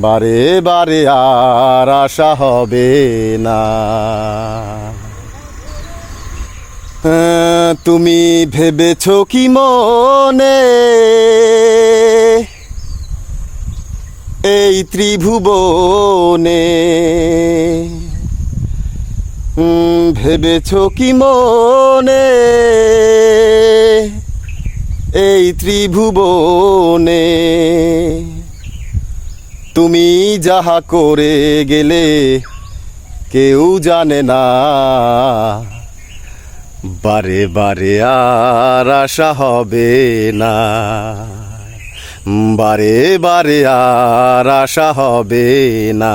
বারে বারে আর আশা হবে না। হ্যাঁ, তুমি ভেবেছ কি মনে? এই ত্রিভুবনে। ভেবেছ কি মনে? এই ত্রিভুবনে। তুমি যাহা করে গেলে কেউ জানে না। বারে বারে আর আশা হবে না। বারে বারে আর আশা হবে না।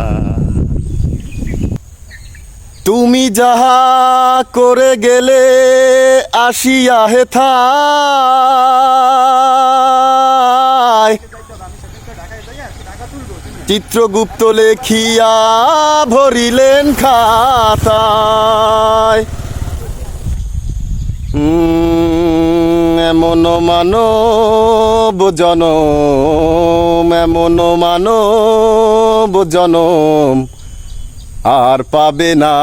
তুমি যাহা করে গেলে আসিয়া হে হেথায় চিত্রগুপ্ত লেখিয়া ভরিলেন খাতায়। এমন মানব জনম, এমন মানব জনম। আর পাবে না।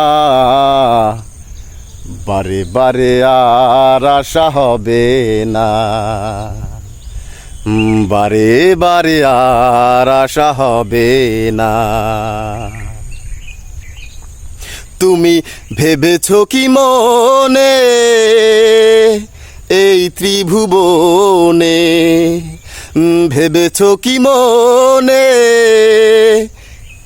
বারে বারে আর আশা হবে না। বারে বারে আর আশা হবে না। তুমি ভেবেছ কি মনে? এই ত্রিভুবনে। ভেবেছ কি মনে?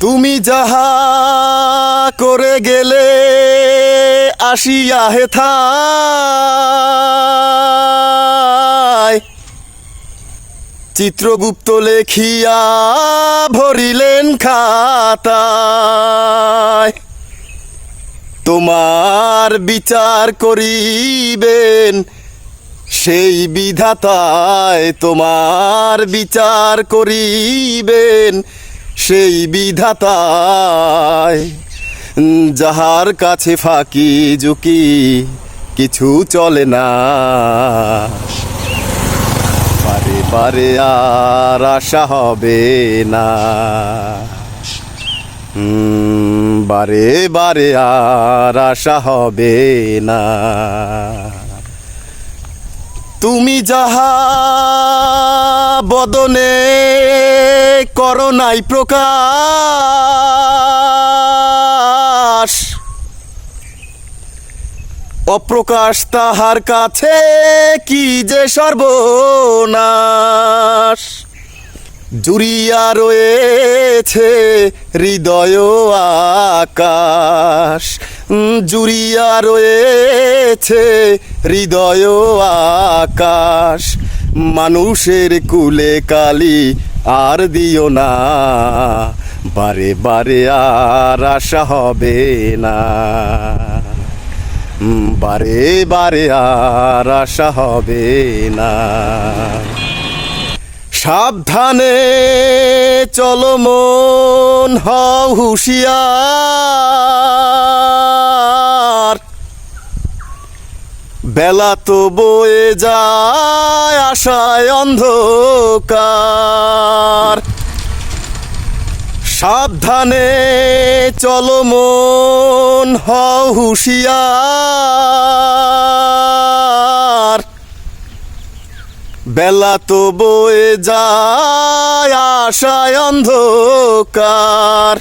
তুমি যাহা করে গেলে আসিয়া হেথায় চিত্রগুপ্ত লেখিয়া ভরিলেন খাতায়। তোমার বিচার করিবেন, সেই বিধাতায় তোমার বিচার করিবেন। সেই বিধাতায়। যাহার কাছে ফাঁকি, ঝুঁকি কিছু চলে না। বারে বারে আর আশা হবে না। বারে বারে আর আশা হবে না। তুমি যাহা বদনে করোনাই প্রকাশ, অপ্রকাশ তাহার কাছে কি যে সর্বনাশ? জুড়িয়া রয়েছে হৃদয় আকাশ জুড়িয়া রয়েছে হৃদয় আকাশ, মানুষের কুলে কালি আর দিও না। বারে বারে আর আশা হবে না। বারে বারে আর আশা হবে না। সাবধানে চলো মন, হও হুঁশিয়ার। বেলা তো বয়ে যায়, আশায় অন্ধকার। সাবধানে চলো মন, হও হুঁশিয়ার। বেলা তো বয়ে যায়, আশায় অন্ধকার।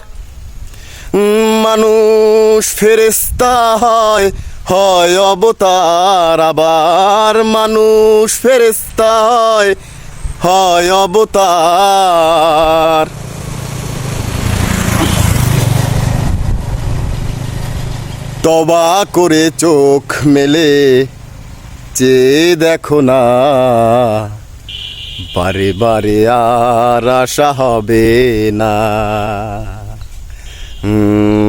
মানুষ ফেরেস্তা হয় হয় অবতার আবার মানুষ ফেরেস্তা হয় হয় অবতার। তবা করে চোখ মেলে চেয়ে দেখো না বারে বারে আর আশা হবে না। হুম,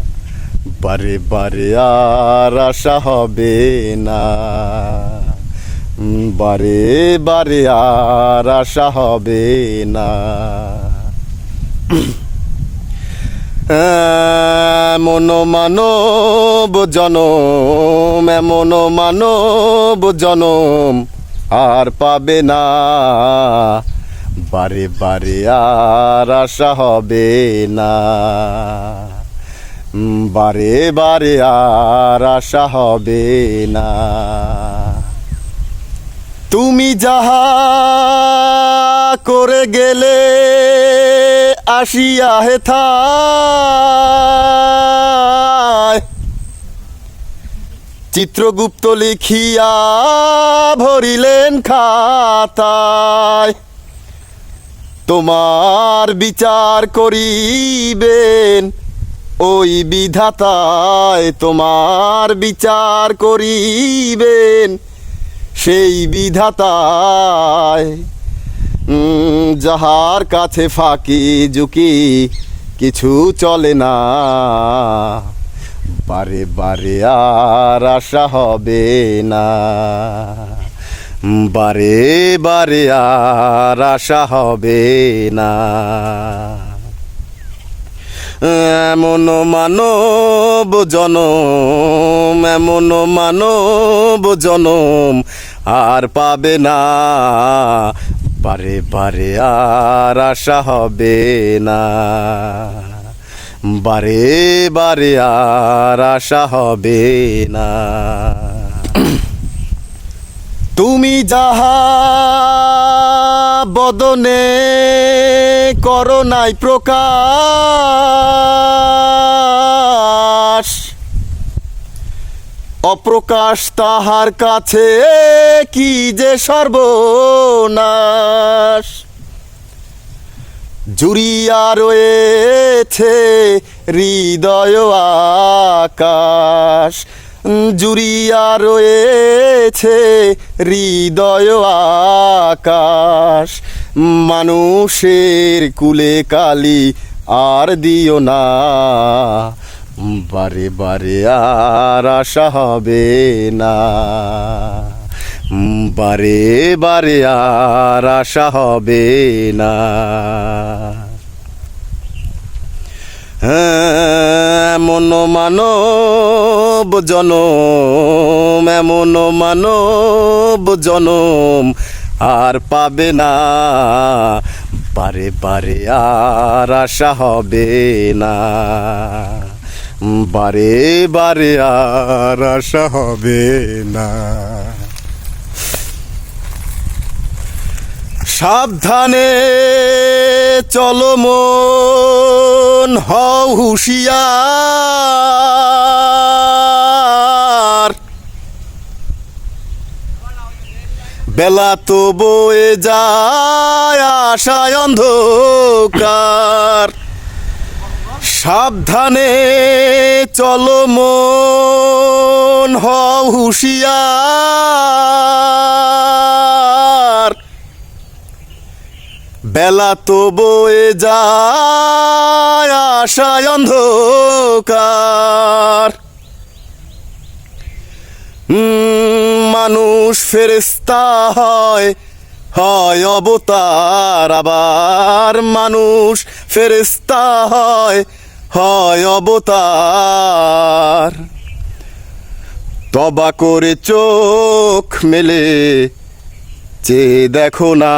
বারে বারে আর আশা হবে না। বারে বারে আর আশা হবে না। এমন মানব জনম, এমন মানব জনম আর পাবে না। বারে বারে আর আশা হবে না। বারে বারে আর আশা হবে না। তুমি যাহা করে গেলে আসিয়া হেথায় চিত্রগুপ্ত লিখিয়া ভরিলেন খাতায় তোমার বিচার করিবেন ওই বিধাতায় তোমার বিচার করিবেন। সেই বিধাতায় যাহার কাছে ফাঁকি ঝুঁকি কিছু চলে না। বারে বারে আর আশা হবে না। বারে বারে আর আশা হবে না। এমন মানব জনম, এমন মানব জনম আর পাবে না। বারে বারে আর আশা হবে না। বারে বারে আর আশা হবে না। তুমি যাহা বদনে করো নাই প্রকাশ। অপ্রকাশ তাহার কাছে কি যে সর্বনাশ। জুড়িয়া রয়েছে হৃদয় আকাশ। জুড়িয়া রয়েছে হৃদয় আকাশ। মানুষের কুলে কালি আর দিও না। বারে বারে আর আশা হবে না। বারে বারে আর আশা হবে না। এমন মানব জনম, এমন মানব জনম আর পাবে না। বারে বারে আর আশা হবে না। বারে বারে আর আশা হবে না। সাবধানে চলো মন, হও হুঁশিয়ার। বেলা তো বয়ে যায়, আশায় অন্ধকার। সাবধানে চলো মন, হও হুঁশিয়ার। বেলা তো বয়ে যায়, আশায় অন্ধকার। মানুষ ফেরেস্তা হয় হয় অবতার। আবার মানুষ ফেরেস্তা হয় হয় অবতার। তবা করে চোখ মেলে, চেয়ে দেখো না।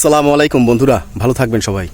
আসসালামু আলাইকুম বন্ধুরা ভালো থাকবেন সবাই।